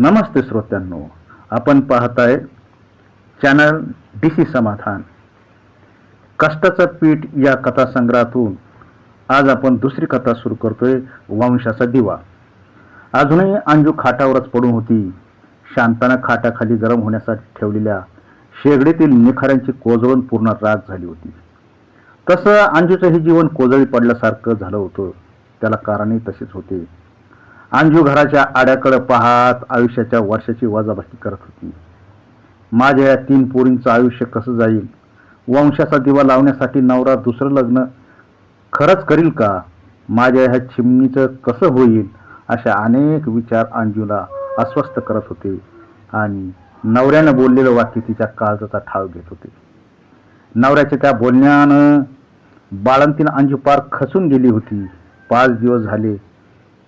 नमस्ते श्रोत्यांनो आपण पाहताय चॅनल डी सी समाधान. कष्टाचं पीठ या कथासंग्रहातून आज आपण दुसरी कथा सुरू करतोय वंशाचा दिवा. अजूनही अंजू खाटावरच पडून होती. शांतानं खाटाखाली गरम होण्यासाठी ठेवलेल्या शेगडीतील निखाऱ्यांची कोजळून पूर्ण रात झाली होती. तसं अंजूचं हे जीवन कोजळी पडल्यासारखं झालं होतं. त्याला कारणही तसेच होते. अंजू घराच्या आड्याकडे पाहत आयुष्याच्या वर्षाची वजाबाकी करत होती. माझ्या या तीन पोरींचं आयुष्य कसं जाईल? वंशाचा दिवा लावण्यासाठी नवरा दुसरं लग्न खरंच करील का? माझ्या ह्या चिमणीचं कसं होईल? अशा अनेक विचार अंजूला अस्वस्थ करत होते आणि नवऱ्यानं बोललेलं वाक्य तिच्या काळजाचा ठाव घेत होते. नवऱ्याच्या त्या बोलण्यानं बाळंतीनं अंजू पार खसून गेली होती. पाच दिवस झाले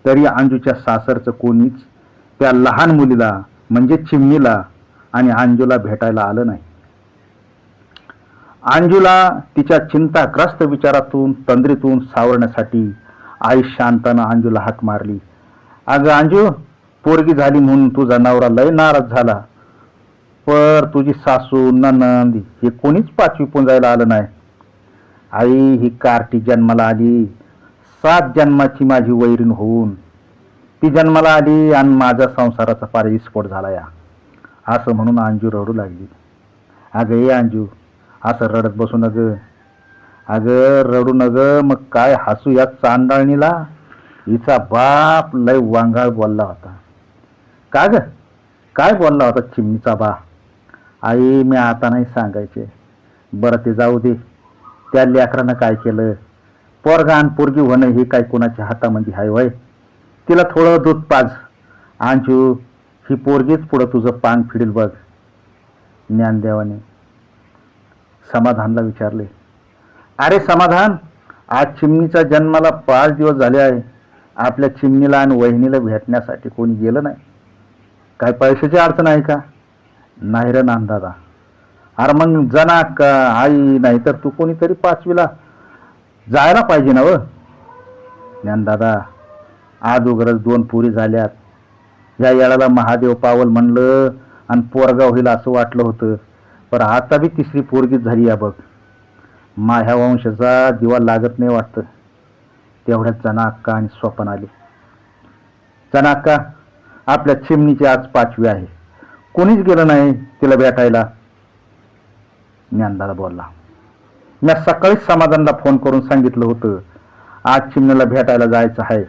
तरी अंजूच्या सासरचं कोणीच त्या लहान मुलीला म्हणजे चिमणीला आणि अंजूला भेटायला आलं नाही. अंजूला तिच्या चिंताग्रस्त विचारातून तंद्रीतून सावरण्यासाठी आई शांतानं अंजूला हाक मारली. अगं अंजू पोरगी झाली म्हणून तुझा नवरा लय नाराज झाला. पर तुझी सासू ननंद हे कोणीच पाचवी पण जायला आलं नाही. आई ही कार्टी जन्माला आली. सात जन्माची माझी वैरीण होऊन ती जन्माला आली आणि माझ्या संसाराचा फार विस्फोट झाला या. असं म्हणून अंजू रडू लागली. अगं ये अंजू असं रडत बसू नग. अगं रडू नग मग काय हसू या चांदळणीला? हिचा बाप लय वांगाळ बोलला होता. का ग? काय बोलला होता चिमणीचा बा? आई मी आता नाही सांगायचे. बरं ते जाऊ दे. त्या लेकरानं काय केलं? पोरगा आणि पोरगी होणं हे काय कोणाच्या हातामध्ये आहे वय? तिला थोडं दूध पाज. आणजू ही पोरगीच पुढं तुझं पान फिडेल बघ. ज्ञानदेवाने समाधानला विचारले. अरे समाधान आज चिमणीचा जन्माला पाच दिवस झाले आहे. आपल्या चिमणीला आणि वहिनीला भेटण्यासाठी कोणी गेलं नाही. काय पैशाची अडचण आहे का? नाही रे नांदादा अरे मग जना का आई नाही तर तू कोणीतरी पाचवीला जायला पाहिजे ना व. ज्ञानदादा आज उगरच दोन पुरी झाल्यात. या येळाला महादेव पावल म्हणलं आणि पोरगा होईल असं वाटलं होतं. पण आता बी तिसरी पोरगीच झाली या बघ. माह्या वंशाचा दिवा लागत नाही वाटतं. तेवढ्यात चणाक्का अक्का आणि स्वपन आले. जना अक्का आपल्या चिमणीची आज पाचवी आहे. कोणीच गेलं नाही तिला भेटायला. ज्ञानदादा बोलला मी सकाळीच समाधानला फोन करून सांगितलं होतं आज चिमण्याला भेटायला जायचं आहे.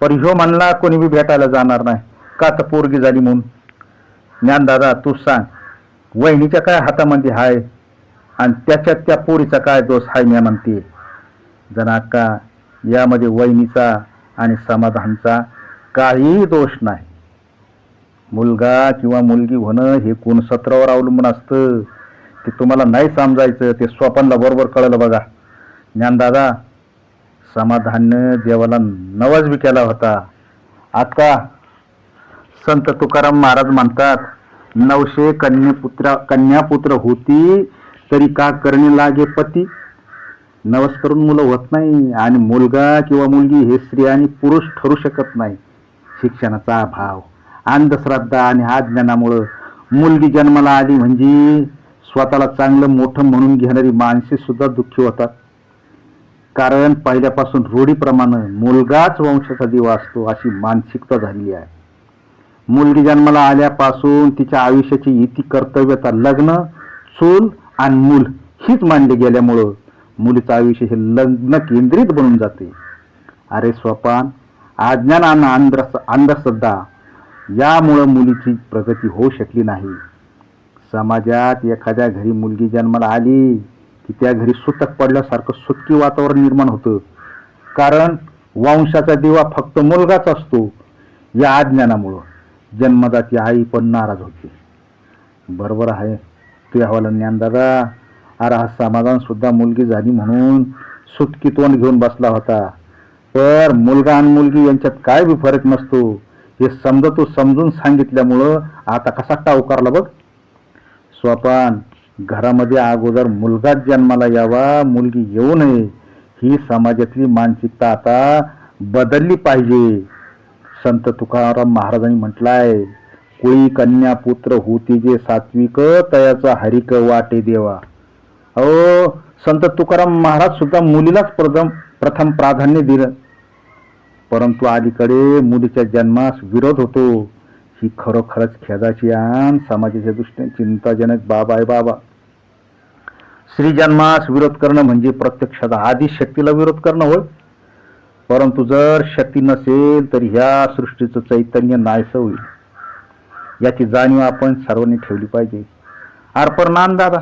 पण ह्यो म्हणला कोणी बी भेटायला जाणार नाही. का तर पोरगी झाली म्हणून? ज्ञानदादा तू सांग वहिनीच्या काय हातामध्ये हाय? आणि त्याच्यात त्या पोरीचा काय दोष आहे मी म्हणते. जना यामध्ये वहिनीचा आणि समाधानचा काहीही दोष नाही. मुलगा किंवा मुलगी होणं हे कोण सत्रावर अवलंबून असतं? ते तुम्हाला नाही समजायचं ते स्वपनला बरोबर कळलं बघा. ज्ञानदादा समाधाननं देवाला नवाज बी केला होता. आता संत तुकाराम महाराज म्हणतात नवशे कन्यापुत्रा कन्यापुत्र होती तरी का करणे लागे पती? नवस करून मुलं होत नाही आणि मुलगा किंवा मुलगी हे स्त्री आणि पुरुष ठरू शकत नाही. शिक्षणाचा अभाव अंधश्रद्धा आणि अज्ञानामुळं मुलगी जन्माला आली म्हणजे स्वतःला चांगलं मोठं म्हणून घेणारी माणसे सुद्धा दुःखी होतात. कारण पहिल्यापासून रूढीप्रमाणे मुलगाच वंशाचा दिवा असतो अशी मानसिकता झालेली आहे. मुलगी जन्माला आल्यापासून तिच्या आयुष्याची इति कर्तव्यता लग्न चूल आणि मूल हीच मानली गेल्यामुळं मुलीचं आयुष्य हे लग्न केंद्रित बनून जाते. अरे स्वपान अज्ञान आणि अंध अंधश्रद्धा यामुळं मुलीची प्रगती होऊ शकली नाही. समाजात एखाद्या घरी मुलगी जन्माला आली की त्या घरी सुतक पडल्यासारखं सुटकी वातावरण निर्माण होतं. कारण वंशाचा दिवा फक्त मुलगाच असतो या अज्ञानामुळं. जन्मदाती आई पण नाराज होते. बरोबर आहे. तू हवाला ज्ञानदादा अरे हा समाधानसुद्धा मुलगी झाली म्हणून सुटकी तोंड घेऊन बसला होता. तर मुलगा आणि मुलगी यांच्यात काय बी फरक नसतो. हे समजा तू समजून सांगितल्यामुळं आता कसा टावकारला बघ? स्वपान. घरामध्ये अगोदर मुलगाच जन्माला यावा मुलगी येऊ नये. ही समाजातली मानसिकता आता बदलली पाहिजे. संत तुकाराम महाराजांनी म्हटलाय कोळी कन्या पुत्र होती जे सात्विक तयाचा हरिक वाटे देवा. अहो संत तुकाराम महाराज सुद्धा मुलीलाच प्रथम प्रथम प्राधान्य दिलं. परंतु अलीकडे मुलीच्या जन्मास विरोध होतो. ही खरोखरच खेदाची आण समाजाच्या दृष्टीने चिंताजनक बाब आहे बाबा. स्त्री जन्मास विरोध करणं म्हणजे प्रत्यक्षात आधी शक्तीला विरोध करणं होय. परंतु जर शक्ती नसेल तर ह्या सृष्टीचं चैतन्य नाहीसं होईल. याची जाणीव आपण सर्वांनी ठेवली पाहिजे. अर्पण दादा.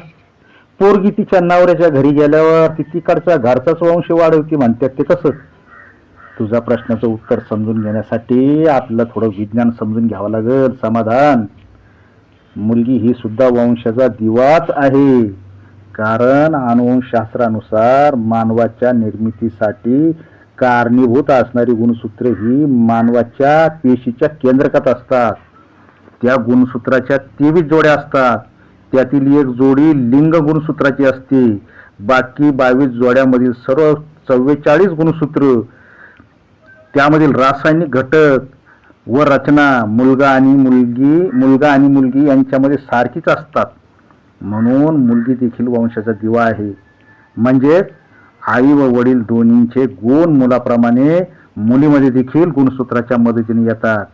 पोरगी तिच्या नवऱ्याच्या घरी गेल्यावर ती तिकडचा घरचाच वंश वाढवती म्हणतात ते कसं तुझा प्रश्नाचं उत्तर समजून घेण्यासाठी आपलं थोडं विज्ञान समजून घ्यावं लागेल. समाधान. मुलगी ही सुद्धा वंशाचा दिवाच आहे. कारण अनुवंशशास्त्रानुसार मानवाच्या निर्मितीसाठी कारणीभूत असणारी गुणसूत्रे ही मानवाच्या पेशीच्या केंद्रकात असतात. त्या गुणसूत्राच्या तेवीस जोड्या असतात. त्यातील एक जोडी लिंग गुणसूत्राची असते. बाकी बावीस जोड्यामधील सर्व चव्वेचाळीस गुणसूत्र त्यामधील रासायनिक घटक व रचना मुलगा आणि मुलगी मुलगा आणि मुलगी यांच्यामध्ये सारखीच असतात. म्हणून मुलगी देखील वंशाचा दिवा आहे. म्हणजेच आई व वडील दोन्हींचे गुण मुलाप्रमाणे मुलीमध्ये देखील गुणसूत्राच्या मदतीने येतात.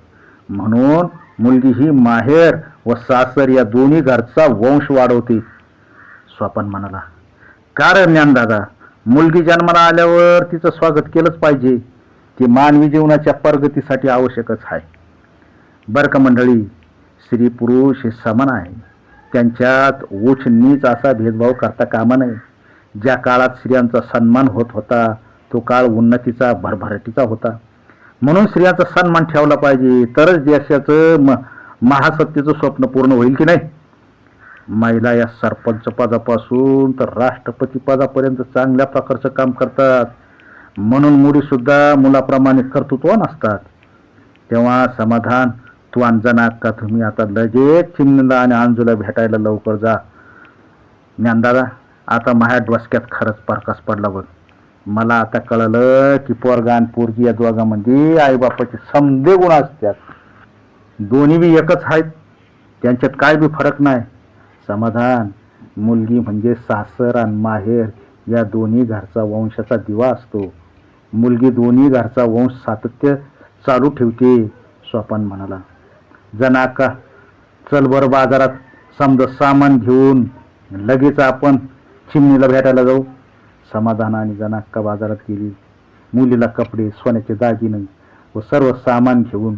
म्हणून मुलगी ही माहेर व सासर या दोन्ही घरचा वंश वाढवते. स्वपन म्हणाला कारण ज्ञानदादा? मुलगी जन्माला आल्यावर तिचं स्वागत केलंच पाहिजे. ती मानवी जीवनाच्या प्रगतीसाठी आवश्यकच आहे. बरं का मंडळी स्त्री पुरुष हे समान आहे. त्यांच्यात उच नीच असा भेदभाव करता कामा नये. ज्या काळात स्त्रियांचा सन्मान होत होता तो काळ उन्नतीचा भरभराटीचा होता. म्हणून स्त्रियांचा सन्मान ठेवला पाहिजे. तरच देशाचं म महासत्तेचं स्वप्न पूर्ण होईल की नाही? महिला या सरपंच पदापासून तर राष्ट्रपती पदापर्यंत चांगल्या प्रकारचं काम करतात. म्हणून मुलीसुद्धा मुलाप्रमाणे कर्तृत्वान असतात तेव्हा समाधान तू अंजना का तुम्ही आता लगेच चिमणीला आणि अंजूला भेटायला लवकर जा. ज्ञानदादा आता माझ्या डोसक्यात खरंच परकास पडला बघ. मला आता कळलं की पोरगा आणि पोरगी या दोघांमध्ये आईबापाचे समदे गुण असतात. दोन्ही बी एकच आहेत. त्यांच्यात काय बी फरक नाही. समाधान मुलगी म्हणजे सासर आणि माहेर या दोन्ही घरचा वंशाचा दिवा असतो. मुलगी दोन्ही घरचा वंश सातत्य चालू ठेवते स्वपन म्हणाला. जनाका चल बरं बाजारात समज सामान घेऊन लगेच आपण चिमणीला भेटायला जाऊ. समाधान आणि जनाक्का बाजारात गेली. मुलीला कपडे सोन्याचे दागिने व सर्व सामान घेऊन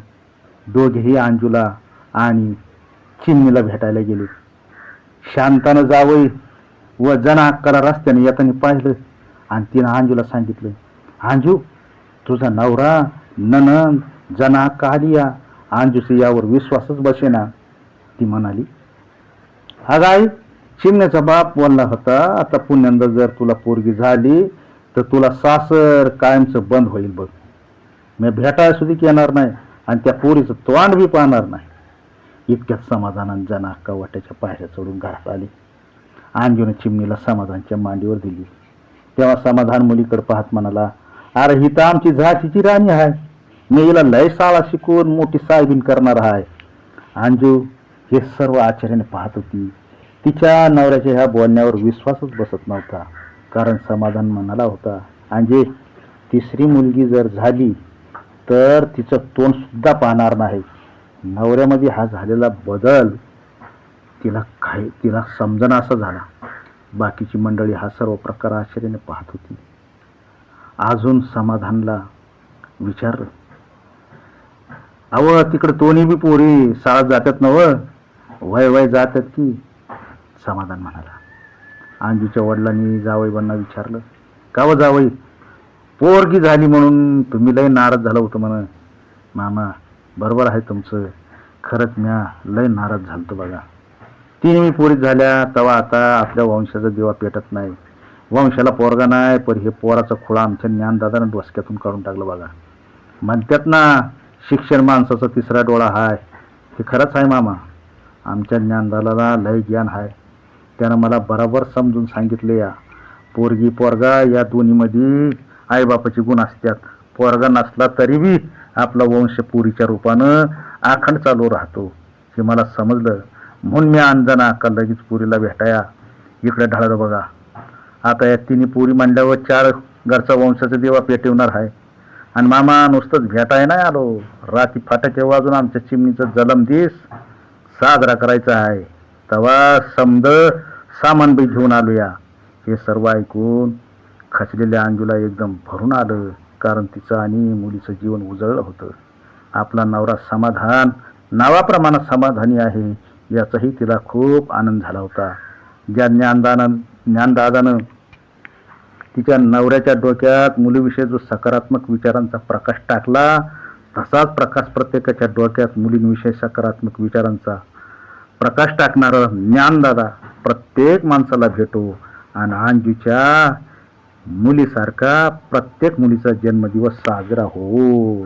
दोघेही अंजूला आणि चिमणीला भेटायला गेले. शांतानं जावं व जनाक्काला रस्त्याने येताना पाहिलं आणि तिनं अंजूला सांगितलं आंजू तुझा नवरा ननंद जना कालिया आंजूशी यावर विश्वासच बसेना. ती म्हणाली अगं आई चिमण्याचा बाप बोलला होता आता पुण्यांदा जर तुला पोरगी झाली तर तुला सासर कायमचं बंद होईल बघ. मी भेटायला सुधीक येणार नाही आणि त्या पोरीचं तोंड बी पाहणार नाही. इतक्यात समाधानानं जना अक्का वाट्याच्या पायऱ्या चढून घरात आली. अंजूने चिमणीला समाधानच्या मांडीवर दिली. तेव्हा समाधान मुलीकडे पाहत म्हणाला अरे ही तर आमची झाशीची राणी आहे. मी हिला लय शाळा शिकवून मोठी साहेबीन करणार आहे. अंजू हे सर्व आश्चर्याने पाहत होती. तिच्या नवऱ्याच्या ह्या बोलण्यावर विश्वासच बसत नव्हता. कारण समाधान म्हणाला होता. अंजे तिसरी मुलगी जर झाली तर तिचं तोंडसुद्धा पाहणार नाही. नवऱ्यामध्ये हा झालेला बदल तिला काही तिला समजणं असं झाला. बाकीची मंडळी हा सर्व प्रकार आश्चर्याने पाहत होती. अजून समाधानला विचारलं. अव तिकडे दोन्ही बी पोरी शाळेत जातात नव वय वय जातात की? समाधान म्हणाला. अंजूच्या वडिलांनी जावईबांना विचारलं का व जावई? पोरगी झाली म्हणून तुम्ही लय नाराज झालं होतं म्हणा. मामा बरोबर आहे तुमचं. खरंच म्या लय नाराज झालतो बघा. तीन मी पोरीत झाल्या तेव्हा आता आपल्या वंशाचा दिवा पेटत नाही. वंशाला पोरगा नाही पण हे पोराचा खुळा आमच्या ज्ञानदादानं डोसक्यातून काढून टाकलं बघा. म्हणतात ना शिक्षण माणसाचा तिसरा डोळा हाय. हे खरंच आहे मामा. आमच्या ज्ञानदादाला लय ज्ञान आहे त्यानं मला बरोबर समजून सांगितले या. पोरगी पोरगा या दोन्हीमध्ये आईबापाचे गुण असतात पोरगा नसला तरी बी आपला वंश पुरीच्या रूपानं आखंड चालू राहतो. हे मला समजलं. म्हणून मी अंजना का लगेच पुरीला भेटाया. इकडे ढाळलं बघा. आता या तिन्ही पुरी मांडल्यावर चार घरचा वंशाचा देवा पेटवणार आहे. आणि मामा नुसतंच भेटाय नाही आलो. राती फाटाके वाजून आमच्या चिमणीचं जलमदिस साजरा करायचा आहे. तवा समद सामान बी घेऊन आलो या हे सर्व ऐकून खचलेल्या अंजूला एकदम भरून आलं. कारण तिचं आणि मुलीचं जीवन उजळलं होतं. आपला नवरा समाधान नावाप्रमाणे समाधानी आहे याचाही तिला खूप आनंद झाला होता. ज्या ज्ञानदानंद ज्ञानदादानं तिच्या नवऱ्याच्या डोक्यात मुलीविषयी जो सकारात्मक विचारांचा प्रकाश टाकला तसाच प्रकाश प्रत्येकाच्या डोक्यात मुलींविषयी सकारात्मक विचारांचा प्रकाश टाकणारा ज्ञानदादा प्रत्येक माणसाला भेटो आणि अंजूच्या मुलीसारखा प्रत्येक मुलीचा जन्मदिवस साजरा हो.